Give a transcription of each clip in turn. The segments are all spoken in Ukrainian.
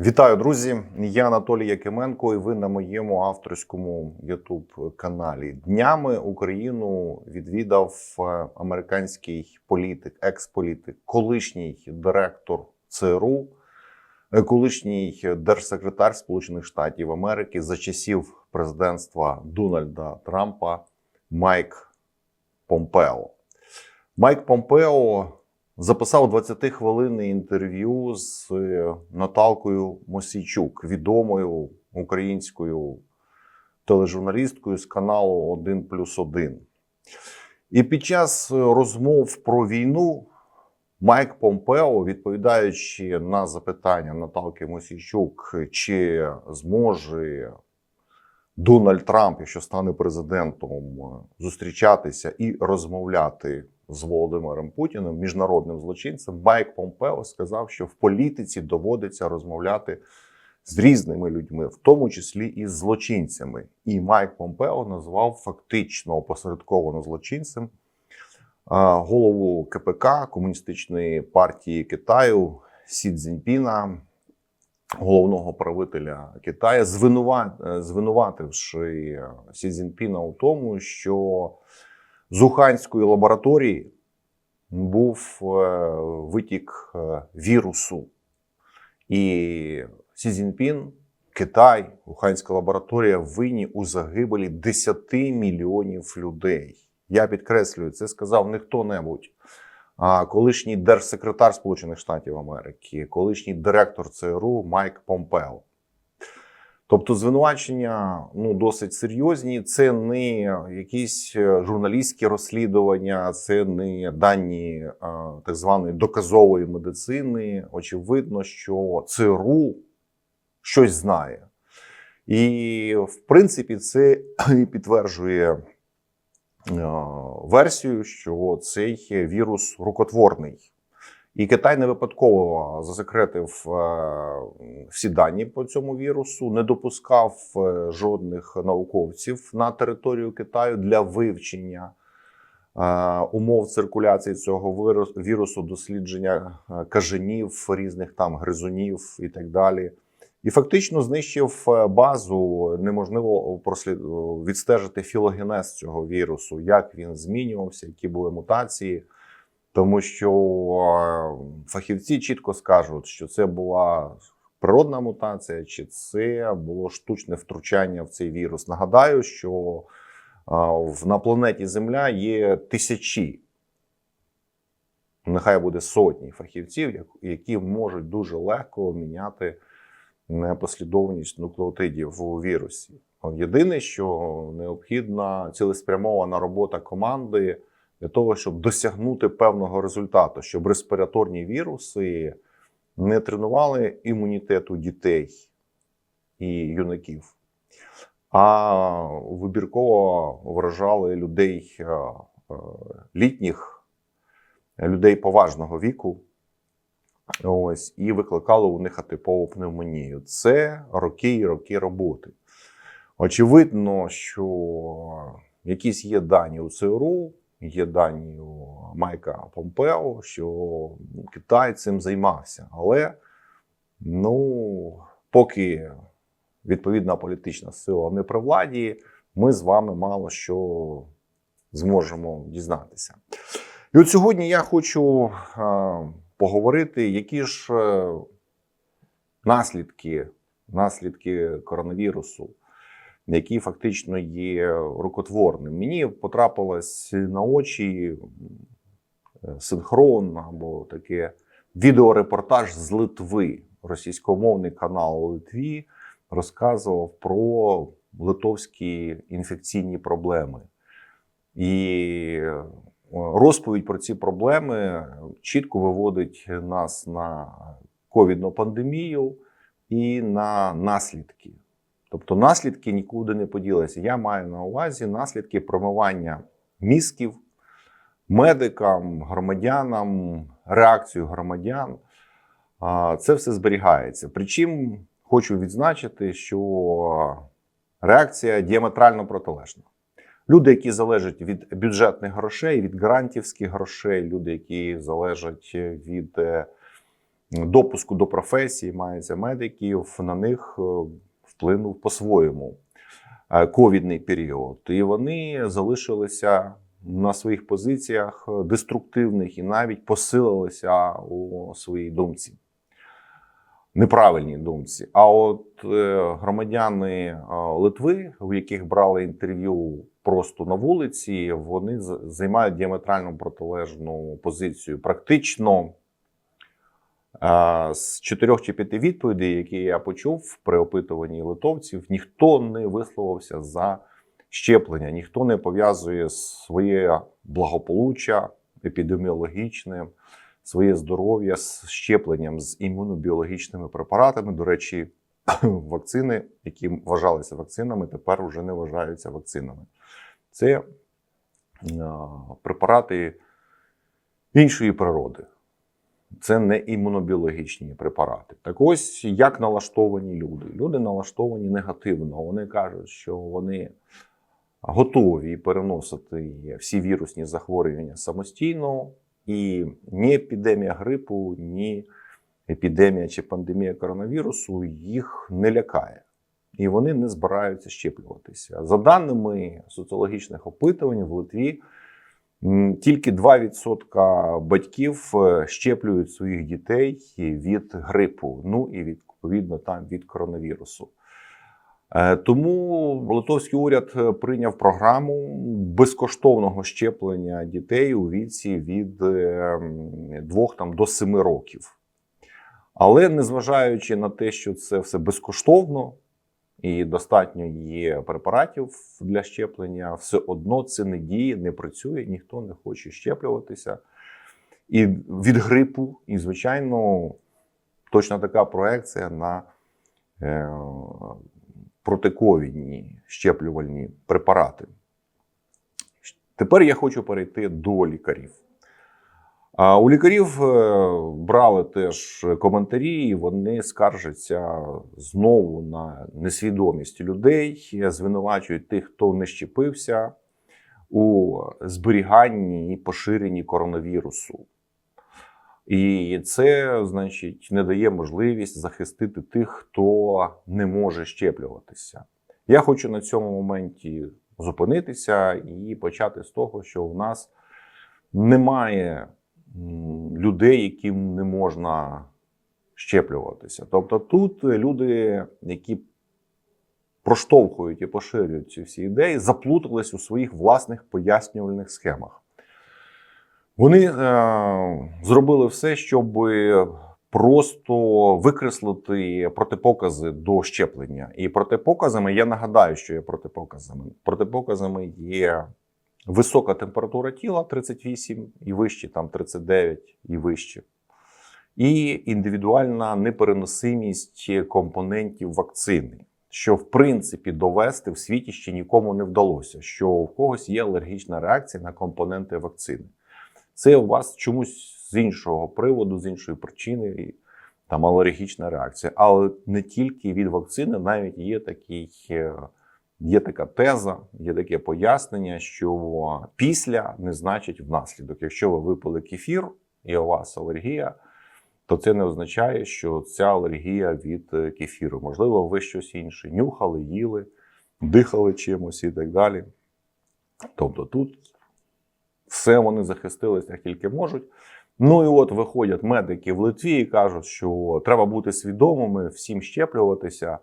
Вітаю, друзі! Я Анатолій Якименко, і ви на моєму авторському youtube каналі. Днями Україну відвідав е, американський політик, експолітик, колишній директор ЦРУ, е, колишній держсекретар Сполучених Штатів Америки за часів президентства Дональда Трампа Майк Помпео. Майк Помпео записав 20-хвилинне інтерв'ю з е, Наталкою Мосійчук, відомою українською тележурналісткою з каналу 1 плюс 1. І під час розмов про війну Майк Помпео, відповідаючи на запитання Наталки Мосійчук, чи зможе Дональд Трамп, якщо стане президентом, зустрічатися і розмовляти з Володимиром Путіним, міжнародним злочинцем, Майк Помпео сказав, що в політиці доводиться розмовляти з різними людьми, в тому числі і з злочинцями. І Майк Помпео назвав фактично опосередковано злочинцем голову КПК Комуністичної партії Китаю Сі Цзіньпіна, головного правителя Китаю, звинувативши Сі Цзіньпіна у тому, що з Уханської лабораторії був е, витік е, вірусу. І Сі Цзіньпін, Китай, Уханська лабораторія винні у загибелі 10 мільйонів людей. Я підкреслюю, це сказав не хто-небудь, а колишній держсекретар Сполучених Штатів Америки, колишній директор ЦРУ Майк Помпео. Тобто звинувачення ну досить серйозні. Це не якісь е, журналістські розслідування, це не дані е, так званої доказової медицини. Очевидно, що ЦРУ щось знає, і в принципі це підтверджує е, версію, що цей вірус рукотворний. І Китай не випадково засекретив е, всі дані по цьому вірусу, не допускав е, жодних науковців на територію Китаю для вивчення е, умов циркуляції цього вірусу, дослідження кажанів, різних там гризунів і так далі. І фактично знищив базу. Неможливо відстежити філогенез цього вірусу, як він змінювався, які були мутації. Тому що фахівці чітко скажуть, що це була природна мутація, чи це було штучне втручання в цей вірус. Нагадаю, що на планеті Земля є тисячі, нехай буде сотні фахівців, які можуть дуже легко міняти е, послідовність нуклеотидів у вірусі. Єдине, що необхідна цілеспрямована робота команди для того, щоб досягнути певного результату, щоб респіраторні віруси не тренували імунітету дітей і юнаків, а вибірково вражали людей е, е, літніх, людей поважного віку. Ось і викликали у них атипову пневмонію. Це роки і роки роботи. Очевидно, що якісь є дані у ЦРУ, є дані Майка Помпео, що Китай цим займався. Але ну, поки відповідна політична сила не при владі, ми з вами мало що зможемо дізнатися. І от сьогодні я хочу поговорити, які ж е, наслідки, наслідки коронавірусу який фактично є рукотворним. Мені потрапилось на очі е, синхрон або таке відеорепортаж з Литви. Російськомовний канал у Литві розказував про литовські інфекційні проблеми. І е, розповідь про ці проблеми чітко виводить нас на ковідну пандемію і на наслідки. Тобто наслідки нікуди не поділися. Я маю на увазі наслідки промивання мізків медикам, громадянам, реакцію громадян. Це все зберігається. Причому хочу відзначити, що реакція діаметрально протилежна. Люди, які залежать від бюджетних грошей, від грантівських грошей, люди, які залежать від е, допуску до професії, мається медиків, на них е, вплинув по-своєму е, ковідний період. І вони залишилися на своїх позиціях деструктивних і навіть посилилися у своїй думці. Неправильній думці. А от е, громадяни е, Литви, у яких брали інтерв'ю просто на вулиці, вони займають діаметрально протилежну позицію. Практично з чотирьох чи п'яти відповідей, які я почув при опитуванні литовців, ніхто не висловився за щеплення, ніхто не пов'язує своє благополуччя епідеміологічне, своє здоров'я з щепленням з імунобіологічними препаратами. До речі, вакцини, які вважалися вакцинами, тепер вже не вважаються вакцинами. Це препарати іншої природи. Це не імунобіологічні препарати. Так ось як налаштовані люди. Люди налаштовані негативно. Вони кажуть, що вони готові переносити всі вірусні захворювання самостійно, і ні епідемія грипу, ні епідемія чи пандемія коронавірусу їх не лякає. І вони не збираються щеплюватися. За даними соціологічних опитувань в Литві, тільки 2% батьків е, щеплюють своїх дітей від грипу, ну і відповідно там від коронавірусу. Е, Тому литовський уряд е, прийняв програму безкоштовного щеплення дітей у віці від 2 там, до 7 років. Але незважаючи на те, що це все безкоштовно і достатньо є препаратів для щеплення, все одно це не діє, не працює, ніхто не хоче щеплюватися. І від грипу, і, звичайно, точно така проекція на е, протиковідні щеплювальні препарати. Тепер я хочу перейти до лікарів. А У лікарів е, брали теж коментарі, і вони скаржаться знову на несвідомість людей, звинувачують тих, хто не щепився у зберіганні і поширенні коронавірусу. І це, значить, не дає можливість захистити тих, хто не може щеплюватися. Я хочу на цьому моменті зупинитися і почати з того, що в нас немає людей, яким не можна щеплюватися. Тобто тут люди, які проштовхують і поширюють ці всі ідеї, заплутались у своїх власних пояснювальних схемах. Вони е, зробили все, щоб просто викреслити протипокази до щеплення. І протипоказами я нагадаю, що є протипоказами. Протипоказами є висока температура тіла 38 і вище, там 39 і вище. І індивідуальна непереносимість компонентів вакцини, що в принципі довести в світі ще нікому не вдалося, що в когось є алергічна реакція на компоненти вакцини. Це у вас чомусь з іншого приводу, з іншої причини, там алергічна реакція. Але не тільки від вакцини, навіть є такий, е, є така теза, є таке пояснення, що після не значить внаслідок. Якщо ви випили кефір і у вас алергія, то це не означає, що ця алергія від е, кефіру. Можливо, ви щось інше нюхали, їли, дихали чимось і так далі. Тобто тут все вони захистилися як тільки можуть. Ну і от виходять медики в Литві і кажуть, що треба бути свідомими, всім щеплюватися,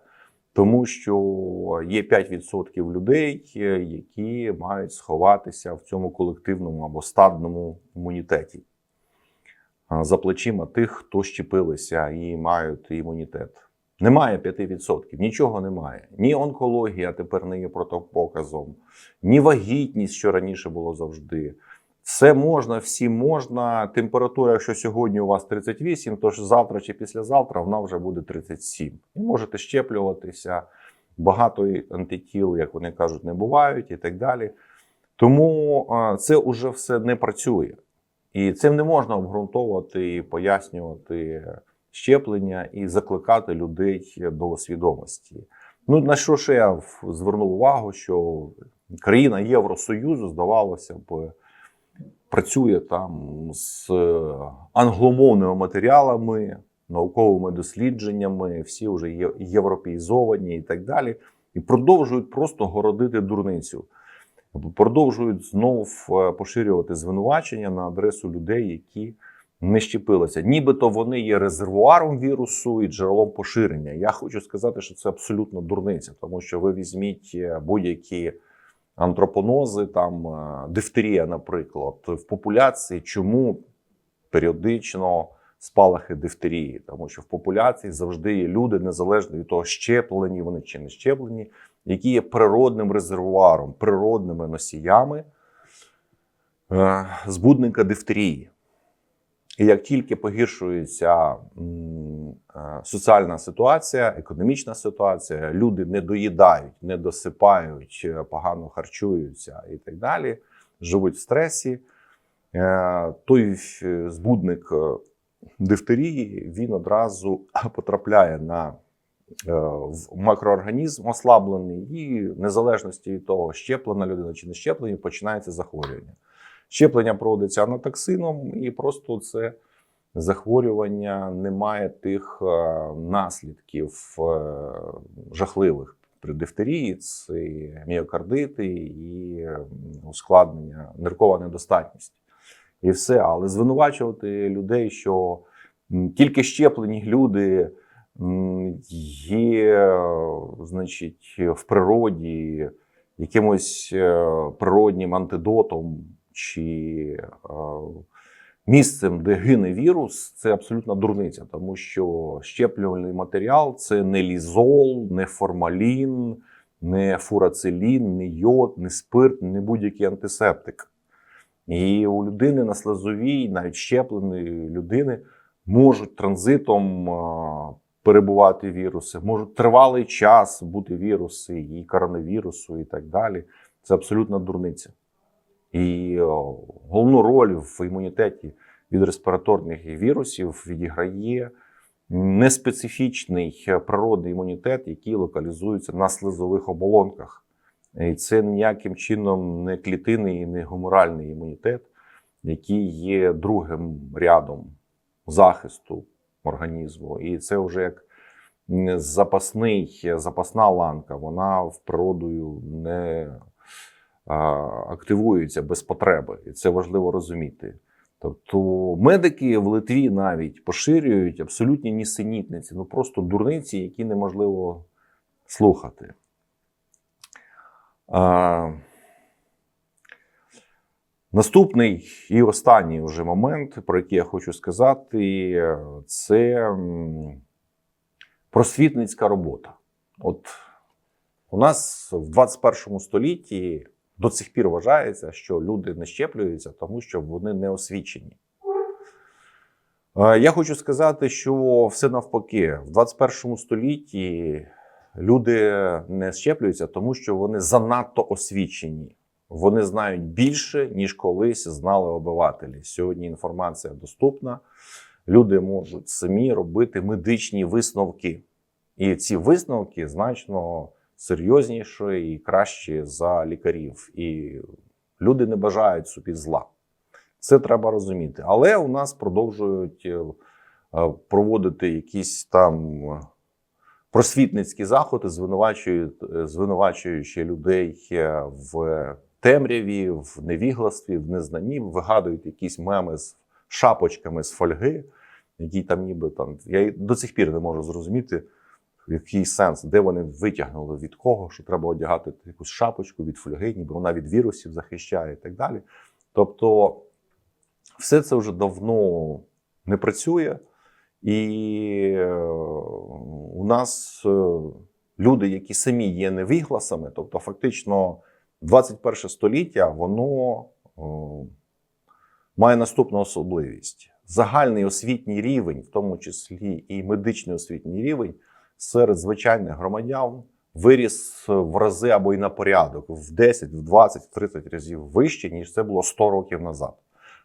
тому що є 5% людей, е, які мають сховатися в цьому колективному або стадному імунітеті за плечима тих, хто щепилися і мають імунітет. Немає 5%, нічого немає. Ні онкологія тепер не є протипоказом, ні вагітність, що раніше було завжди. Все можна, всім можна. Температура, якщо сьогодні у вас 38, то ж завтра чи післязавтра вона вже буде 37. І можете щеплюватися. Багато антитіл, як вони кажуть, не бувають і так далі. Тому це вже все не працює. І цим не можна обґрунтовувати і пояснювати щеплення і закликати людей до свідомості. Ну на що ще я звернув увагу, що країна Євросоюзу, здавалося б, працює там з е, англомовними матеріалами, науковими дослідженнями, всі вже є європеїзовані і так далі, і продовжують просто городити дурницю. Продовжують знов е, поширювати звинувачення на адресу людей, які не щепилися. Нібито вони є резервуаром вірусу і джерелом поширення. Я хочу сказати, що це абсолютно дурниця, тому що ви візьміть е, будь-які антропонози, там е, дифтерія, наприклад, в популяції, чому періодично спалахи дифтерії, тому що в популяції завжди є люди, незалежно від того, щеплені вони чи не щеплені, які є природним резервуаром, природними носіями е, збудника дифтерії. І як тільки погіршується е, соціальна ситуація, економічна ситуація, люди не доїдають, не досипають, е, погано харчуються і так далі, живуть в стресі, е, той збудник дифтерії він одразу потрапляє на в макроорганізм ослаблений, і в незалежності від того, щеплена людина чи не щеплена, починається захворювання. Щеплення проводиться анотоксином, і просто це захворювання не має тих е, наслідків е, жахливих при дифтерії, це міокардити і ускладнення, ниркова недостатність. І все. Але звинувачувати людей, що тільки щеплені люди є, значить, в природі якимось е, природнім антидотом чи місцем, де гине вірус, це абсолютно дурниця, тому що щеплювальний матеріал це не лізол, не формалін, не фурацилін, не йод, не спирт, не будь-який антисептик. І у людини на слезовій, навіть щепленої людини, можуть транзитом перебувати віруси, можуть тривалий час бути віруси і коронавірусу, і так далі. Це абсолютна дурниця. І головну роль в імунітеті від респіраторних вірусів відіграє неспецифічний е, природний імунітет, який локалізується на слизових оболонках. І це ніяким чином не клітинний і не гуморальний імунітет, який є другим рядом захисту організму. І це вже як запасний, запасна ланка, вона в природою не а, активується без потреби. І це важливо розуміти. Тобто медики в Литві навіть поширюють абсолютні нісенітниці, ну просто дурниці, які неможливо слухати. А, наступний і останній вже момент, про який я хочу сказати, це просвітницька робота. От у нас в 21 столітті до цих пір вважається, що люди не щеплюються, тому що вони не освічені. Я хочу сказати, що все навпаки, в 21 столітті люди не щеплюються, тому що вони занадто освічені. Вони знають більше, ніж колись знали обивателі. Сьогодні інформація доступна. Люди можуть самі робити медичні висновки. І ці висновки значно серйозніші і кращі за лікарів. І люди не бажають собі зла. Це треба розуміти. Але у нас продовжують е, е, проводити якісь там е, просвітницькі заходи, звинувачують, звинувачуючи людей в темряві, в невігластві, в незнанні, вигадують якісь меми з шапочками з фольги, які там ніби там. Я до цих пір не можу зрозуміти, який сенс, де вони витягнули від кого, що треба одягати якусь шапочку від фольги, ніби вона від вірусів захищає і так далі. Тобто, все це вже давно не працює, і е, у нас е, люди, які самі є невігласами, тобто, фактично, 21 століття, воно е, має наступну особливість: загальний освітній рівень, в тому числі і медичний освітній рівень, серед звичайних громадян виріс в рази або й на порядок в 10, в 20, в 30 разів вище, ніж це було 100 років назад.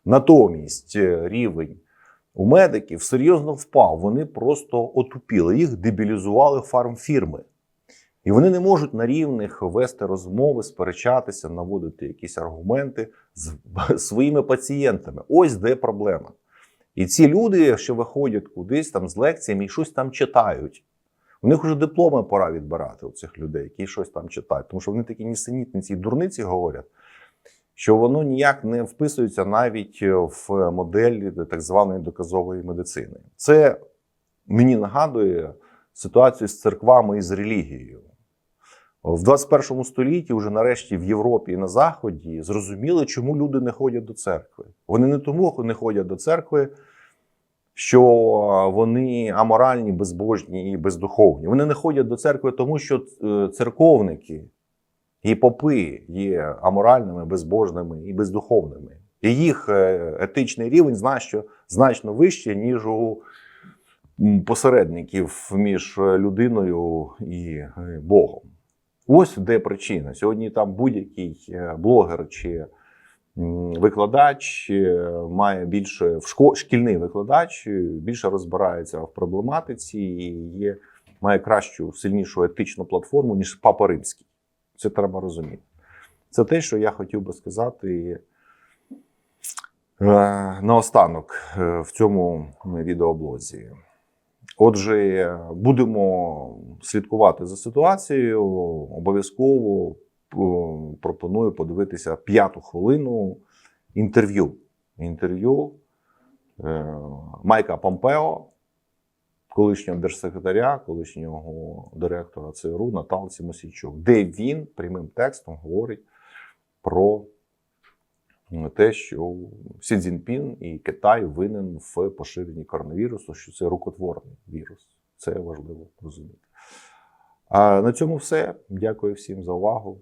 Натомість е, рівень у медиків серйозно впав. Вони просто отупіли, їх дебілізували фармфірми. І вони не можуть на рівних вести розмови, сперечатися, наводити якісь аргументи з своїми пацієнтами. Ось де проблема. І ці люди, що виходять кудись там з лекціями і щось там читають. У них вже дипломи пора відбирати у цих людей, які щось там читають. Тому що вони такі нісенітниці і дурниці говорять, що воно ніяк не вписується навіть в модель так званої доказової медицини. Це мені нагадує ситуацію з церквами і з релігією. В 21 столітті, вже нарешті в Європі і на Заході, зрозуміли, чому люди не ходять до церкви. Вони не тому не ходять до церкви, що вони аморальні, безбожні і бездуховні. Вони не ходять до церкви, тому що е, церковники і попи є аморальними, безбожними і бездуховними. І їх е, етичний рівень значно, значно вищий, ніж у посередників між людиною і е, Богом. Ось де причина. Сьогодні там будь-який е, блогер чи викладач е, має більше в шкільний викладач е, більше розбирається в проблематиці і є, має кращу, сильнішу етичну платформу, ніж Папа Римський. Це треба розуміти. Це те, що я хотів би сказати е, наостанок в цьому відеоблозі. Отже, будемо слідкувати за ситуацією. Обов'язково пропоную подивитися п'яту хвилину інтерв'ю. Інтерв'ю е, Майка Помпео, колишнього держсекретаря, колишнього директора ЦРУ Наталці Мосійчук, де він прямим текстом говорить про те, що Сі Цзіньпін і Китай винен в поширенні коронавірусу, що це рукотворний вірус. Це важливо розуміти. А на цьому все. Дякую всім за увагу.